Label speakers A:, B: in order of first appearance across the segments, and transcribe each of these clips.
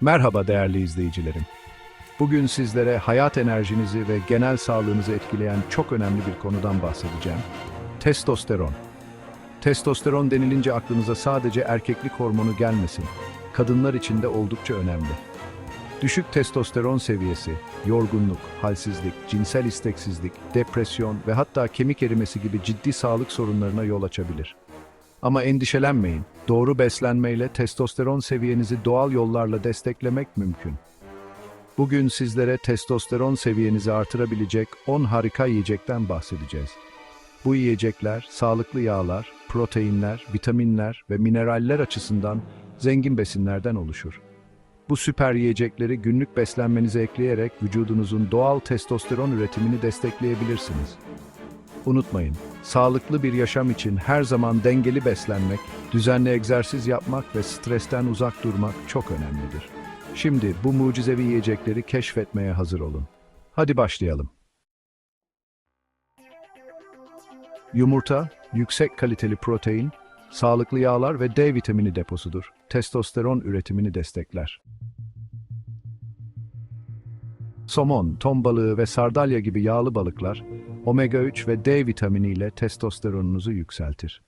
A: Merhaba değerli izleyicilerim. Bugün sizlere hayat enerjinizi ve genel sağlığınızı etkileyen çok önemli bir konudan bahsedeceğim. Testosteron. Testosteron denilince aklınıza sadece erkeklik hormonu gelmesin. Kadınlar için de oldukça önemli. Düşük testosteron seviyesi, yorgunluk, halsizlik, cinsel isteksizlik, depresyon ve hatta kemik erimesi gibi ciddi sağlık sorunlarına yol açabilir. Ama endişelenmeyin. Doğru beslenmeyle testosteron seviyenizi doğal yollarla desteklemek mümkün. Bugün sizlere testosteron seviyenizi artırabilecek 10 harika yiyecekten bahsedeceğiz. Bu yiyecekler sağlıklı yağlar, proteinler, vitaminler ve mineraller açısından zengin besinlerden oluşur. Bu süper yiyecekleri günlük beslenmenize ekleyerek vücudunuzun doğal testosteron üretimini destekleyebilirsiniz. Unutmayın, sağlıklı bir yaşam için her zaman dengeli beslenmek, düzenli egzersiz yapmak ve stresten uzak durmak çok önemlidir. Şimdi bu mucizevi yiyecekleri keşfetmeye hazır olun. Hadi başlayalım. Yumurta, yüksek kaliteli protein, sağlıklı yağlar ve D vitamini deposudur. Testosteron üretimini destekler. Somon, ton balığı ve sardalya gibi yağlı balıklar, omega 3 ve D vitamini ile testosteronunuzu yükseltir.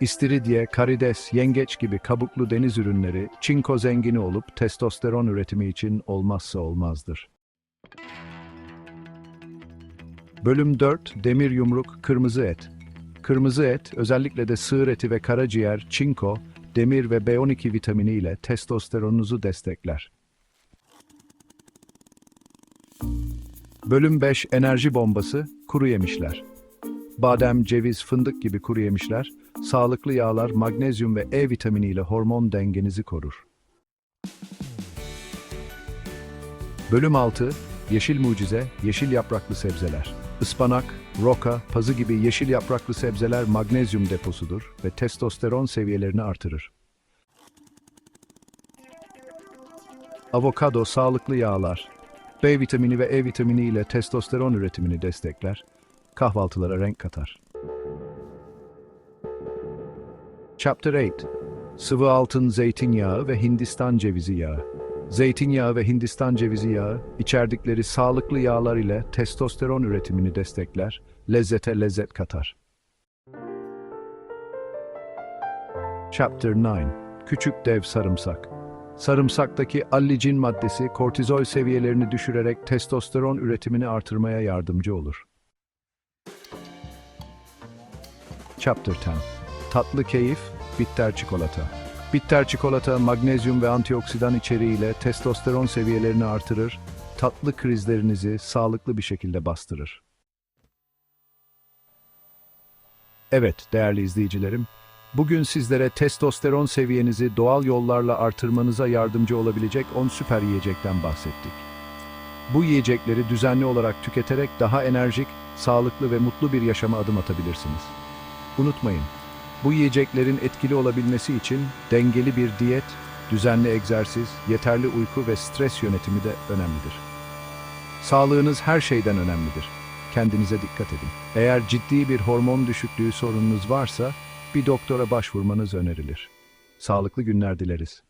A: İstiridye, karides, yengeç gibi kabuklu deniz ürünleri çinko zengini olup testosteron üretimi için olmazsa olmazdır. Bölüm 4 Demir yumruk, kırmızı et. Kırmızı et, özellikle de sığır eti ve karaciğer, çinko, demir ve B12 vitamini ile testosteronunuzu destekler. Bölüm 5 Enerji bombası, kuru yemişler. Badem, ceviz, fındık gibi kuru yemişler, sağlıklı yağlar, magnezyum ve E vitamini ile hormon dengenizi korur. Bölüm 6 Yeşil mucize, yeşil yapraklı sebzeler. Ispanak, roka, pazı gibi yeşil yapraklı sebzeler magnezyum deposudur ve testosteron seviyelerini artırır. Avokado sağlıklı yağlar. B vitamini ve E vitamini ile testosteron üretimini destekler, kahvaltılara renk katar. Chapter 8 Sıvı altın zeytinyağı ve Hindistan cevizi yağı. Zeytinyağı ve Hindistan cevizi yağı, içerdikleri sağlıklı yağlar ile testosteron üretimini destekler, lezzete lezzet katar. Chapter 9 Küçük dev sarımsak. Sarımsaktaki allicin maddesi kortizol seviyelerini düşürerek testosteron üretimini artırmaya yardımcı olur. Chapter 10 Tatlı keyif, bitter çikolata. Bitter çikolata, magnezyum ve antioksidan içeriğiyle testosteron seviyelerini artırır, tatlı krizlerinizi sağlıklı bir şekilde bastırır. Evet, değerli izleyicilerim, bugün sizlere testosteron seviyenizi doğal yollarla artırmanıza yardımcı olabilecek 10 süper yiyecekten bahsettik. Bu yiyecekleri düzenli olarak tüketerek daha enerjik, sağlıklı ve mutlu bir yaşama adım atabilirsiniz. Unutmayın, bu yiyeceklerin etkili olabilmesi için dengeli bir diyet, düzenli egzersiz, yeterli uyku ve stres yönetimi de önemlidir. Sağlığınız her şeyden önemlidir. Kendinize dikkat edin. Eğer ciddi bir hormon düşüklüğü sorununuz varsa bir doktora başvurmanız önerilir. Sağlıklı günler dileriz.